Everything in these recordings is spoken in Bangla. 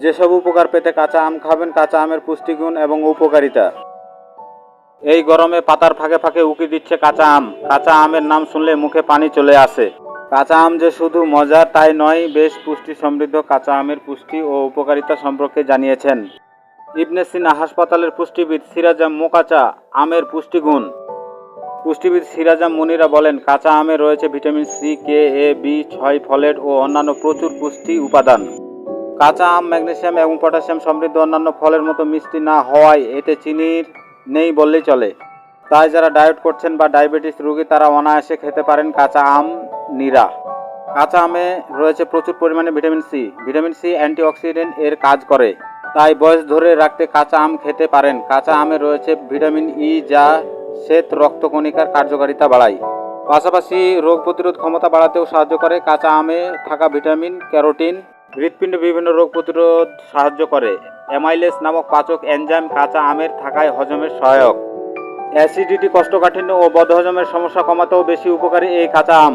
যেসব উপকার পেতে কাঁচা আম খাবেন, কাঁচা আমের পুষ্টিগুণ এবং উপকারিতা। এই গরমে পাতার ফাঁকে ফাঁকে উকি দিচ্ছে কাঁচা আম। কাঁচা আমের নাম শুনলে মুখে পানি চলে আসে। কাঁচা আম যে শুধু মজার তাই নয়, বেশ পুষ্টি সমৃদ্ধ কাঁচা আমের পুষ্টি ও উপকারিতা সম্পর্কে জানিয়েছেন। ইবনে সিনা হাসপাতালের পুষ্টিবিদ সিরাজাম মোকাচা, আমের পুষ্টিগুণ। পুষ্টিবিদ সিরাজাম মুনিরা বলেন, কাঁচা আমে রয়েছে vitamin C, K, A, B, ছয় ফলেট ও অন্যান্য প্রচুর পুষ্টি উপাদান। কাঁচা আম, ম্যাগনেশিয়াম এবং পটাশিয়াম সমৃদ্ধ অন্যান্য ফলের মতো মিষ্টি না হওয়ায় এতে চিনির নেই বললেই চলে। তাই যারা ডায়েট করছেন বা ডায়াবেটিস রোগী, তারা অনায়াসে খেতে পারেন কাঁচা আম, নিরা। কাঁচা আমে রয়েছে প্রচুর পরিমাণে vitamin C. Vitamin C antioxidant এর কাজ করে। তাই বয়স ধরে রাখতে কাঁচা আম খেতে পারেন। কাঁচা আমে রয়েছে ভিটামিন ই যা শ্বেত রক্তকণিকার কার্যকারিতা বাড়ায়। পাশাপাশি রোগ প্রতিরোধ ক্ষমতা বাড়াতেও সাহায্য করে। কাঁচা আমে থাকা ভিটামিন, ক্যারোটিন হৃৎপিণ্ডে বিভিন্ন রোগ প্রতিরোধ সাহায্য করে। অ্যামাইলেস নামক পাচক এনজাইম কাঁচা আমের থাকায় হজমের সহায়ক। অ্যাসিডিটি কষ্টকাঠিন্য ও বদহজমের সমস্যা কমাতেও বেশি উপকারী এই কাঁচা আম।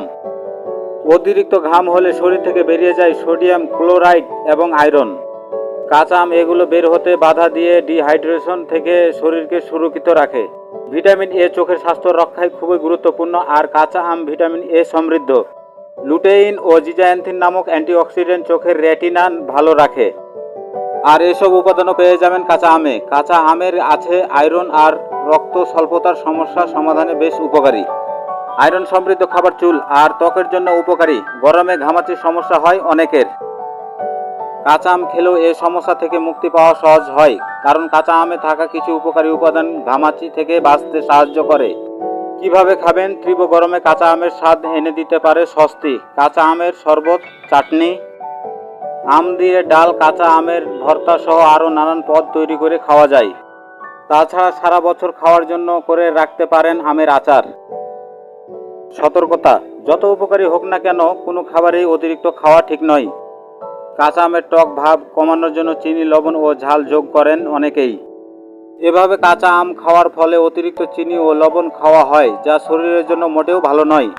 অতিরিক্ত ঘাম হলে শরীর থেকে বেরিয়ে যায় সোডিয়াম ক্লোরাইড এবং আয়রন। কাঁচা আম এগুলো বের হতে বাধা দিয়ে ডিহাইড্রেশন থেকে শরীরকে সুরক্ষিত রাখে। ভিটামিন এ চোখের স্বাস্থ্য রক্ষায় খুবই গুরুত্বপূর্ণ, আর কাঁচা আম ভিটামিন এ সমৃদ্ধ। লুটেইন ও জিজায়ান্থিন নামক অ্যান্টিঅক্সিডেন্ট চোখের রেটিনা ভালো রাখে। আর এসব উপাদানও পেয়ে যাবেন কাঁচা আমে। কাঁচা আমের আছে আয়রন আর রক্ত স্বল্পতার সমস্যা সমাধানে বেশ উপকারী। আয়রন সমৃদ্ধ খাবার চুল আর ত্বকের জন্য উপকারী। গরমে ঘামাচির সমস্যা হয় অনেকের। কাঁচা আম খেলেও এই সমস্যা থেকে মুক্তি পাওয়া সহজ হয়, কারণ কাঁচা আমে থাকা কিছু উপকারী উপাদান ঘামাচি থেকে বাঁচতে সাহায্য করে। কীভাবে খাবেন? তীব্র গরমে কাঁচা আমের স্বাদ এনে দিতে পারে স্বস্তি। কাঁচা আমের শরবত, চাটনি, আম দিয়ে ডাল, কাঁচা আমের ভর্তা সহ আরও নানান পদ তৈরি করে খাওয়া যায়। তাছাড়া সারা বছর খাওয়ার জন্য করে রাখতে পারেন আমের আচার। সতর্কতা, যত উপকারী হোক না কেন, কোনো খাবারেই অতিরিক্ত খাওয়া ঠিক নয়। কাঁচা আমের টক ভাব কমানোর জন্য চিনি, লবণ ও ঝাল যোগ করেন অনেকেই। এভাবে কাঁচা আম খাওয়ার ফলে অতিরিক্ত চিনি ও লবণ খাওয়া হয়, যা শরীরের জন্য মোটেও ভালো নয়।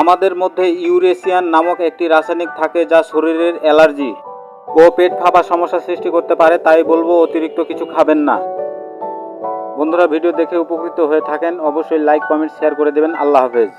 আমাদের মধ্যে ইউরেশিয়ান নামক একটি রাসায়নিক থাকে যা শরীরের অ্যালার্জি ও পেট ফাঁপা সমস্যা সৃষ্টি করতে পারে, তাই বলব অতিরিক্ত কিছু খাবেন না। বন্ধুরা, ভিডিও দেখে উপকৃত হয়ে থাকেন। অবশ্যই লাইক কমেন্ট শেয়ার করে দেবেন। আল্লাহ হাফেজ।